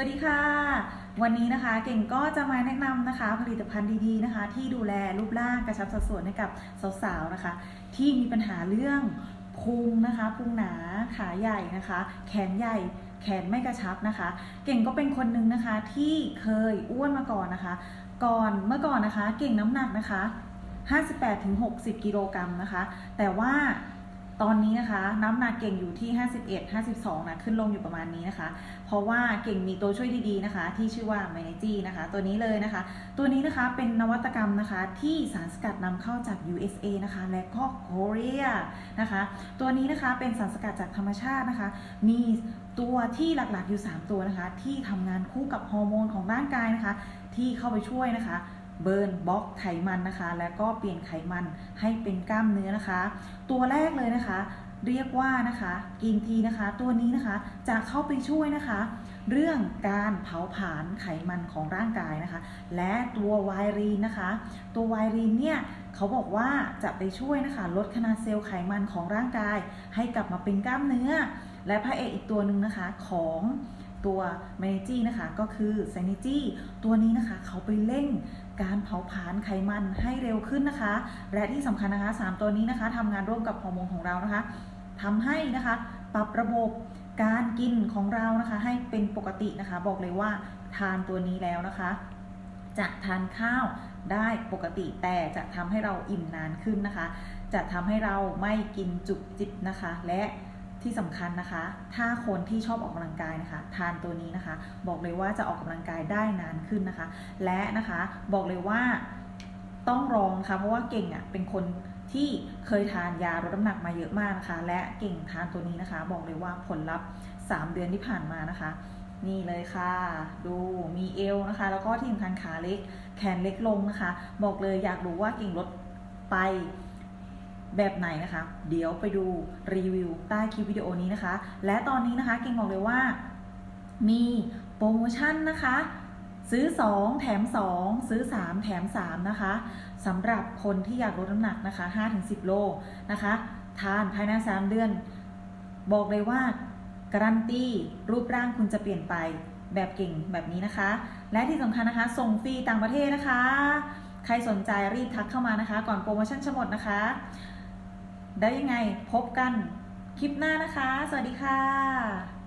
สวัสดีค่ะ วันนี้นะคะเก่งก็จะมาแนะนำนะคะ ผลิตภัณฑ์ดีๆนะคะ ที่ดูแลรูปร่างกระชับสัดส่วนให้กับสาวๆนะคะ ที่มีปัญหาเรื่องพุงนะคะพุงหนาขาใหญ่นะคะ แขนใหญ่แขนไม่กระชับนะคะ เก่งก็เป็นคนหนึงนะคะที่เคยอ้วนมาก่อนนะคะ ก่อนเมื่อก่อนนะคะ เก่งน้ำหนักนะคะ 58-60 กิโลกรัมนะคะ แต่ว่า ตอนนี้นะคะ น้ำหนักเก่งอยู่ที่ 51 52 นะ ขึ้นลงอยู่ประมาณนี้นะคะ เพราะว่าเก่งมีตัวช่วยดีๆนะคะ ที่ชื่อว่า m a n a g y นะคะ ตัวนี้เลยนะคะ ตัวนี้นะคะเป็นนวัตกรรมนะคะที่สารสกัดนำเข้าจาก USA นะคะ และก็โคเรีนะคะ ตัวนี้นะคะเป็นสารสกัดจากธรรมชาตินะคะ มีตัวที่หลักๆอยู่ 3 ตัวนะคะ ที่ทำงานคู่กับฮอร์โมนของร่างกายนะคะ ที่เข้าไปช่วยนะคะ เบิร์นบล็อกไขมันนะคะ แล้วก็เปลี่ยนไขมันให้เป็นกล้ามเนื้อนะคะ ตัวแรกเลยนะคะ เรียกว่านะคะกินทีนะคะ ตัวนี้นะคะจะเข้าไปช่วยนะคะ เรื่องการเผาผลาญไขมันของร่างกายนะคะ และตัวไวรีนนะคะ ตัวไวรีนเนี่ยเขาบอกว่าจะไปช่วยนะคะ ลดขนาดเซลล์ไขมันของร่างกาย ให้กลับมาเป็นกล้ามเนื้อ และพระเอกอีกตัวหนึ่งนะคะของ ตัวเมนจี้นะคะก็คือไซนิจี้ตัวนี้นะคะเขาไปเร่งการเผาผลาญไขมันให้เร็วขึ้นนะคะ และที่สำคัญนะคะสามตัวนี้นะคะทำงานร่วมกับฮอร์โมนของเรานะคะทำให้นะคะปรับระบบการกินของเรานะคะ ให้เป็นปกตินะคะ บอกเลยว่าทานตัวนี้แล้วนะคะ จะทานข้าวได้ปกติแต่จะทำให้เราอิ่มนานขึ้นนะคะ จะทำให้เราไม่กินจุกจิบนะคะ และ ที่สำคัญนะคะ ถ้าคนที่ชอบออกกำลังกายนะคะ ทานตัวนี้นะคะ บอกเลยว่าจะออกกำลังกายได้นานขึ้นนะคะ และนะคะบอกเลยว่าต้องลองค่ะเพราะว่าเก่งอะเป็นคนที่เคยทานยาลดน้ำหนักมาเยอะมากนะคะ และเก่งทานตัวนี้นะคะ บอกเลยว่าผลลัพธ์ 3 เดือนที่ผ่านมานะคะ นี่เลยค่ะ ดูมีเอวนะคะ แล้วก็ที่สำคัญขาเล็กแขนเล็กลงนะคะ บอกเลยอยากรู้ว่าเก่งลดไป แบบไหนนะคะ เดี๋ยวไปดูรีวิวใต้คลิปวิดีโอนี้นะคะ และตอนนี้นะคะเก่งบอกเลยว่า มีโปรโมชั่นนะคะ ซื้อ 2 แถม 2 ซื้อ 3 แถม 3 นะคะสำหรับคนที่อยากลดน้ำหนักนะคะ 5-10 โลนะคะ ทานภายใน 3 เดือน บอกเลยว่าการันตีรูปร่างคุณจะเปลี่ยนไปแบบเก่งแบบนี้นะคะ และที่สำคัญนะคะ ส่งฟรีต่างประเทศนะคะ ใครสนใจรีบทักเข้ามานะคะ ก่อนโปรโมชั่นจะหมดนะคะ ได้ยังไงพบกันคลิปหน้านะคะ สวัสดีค่ะ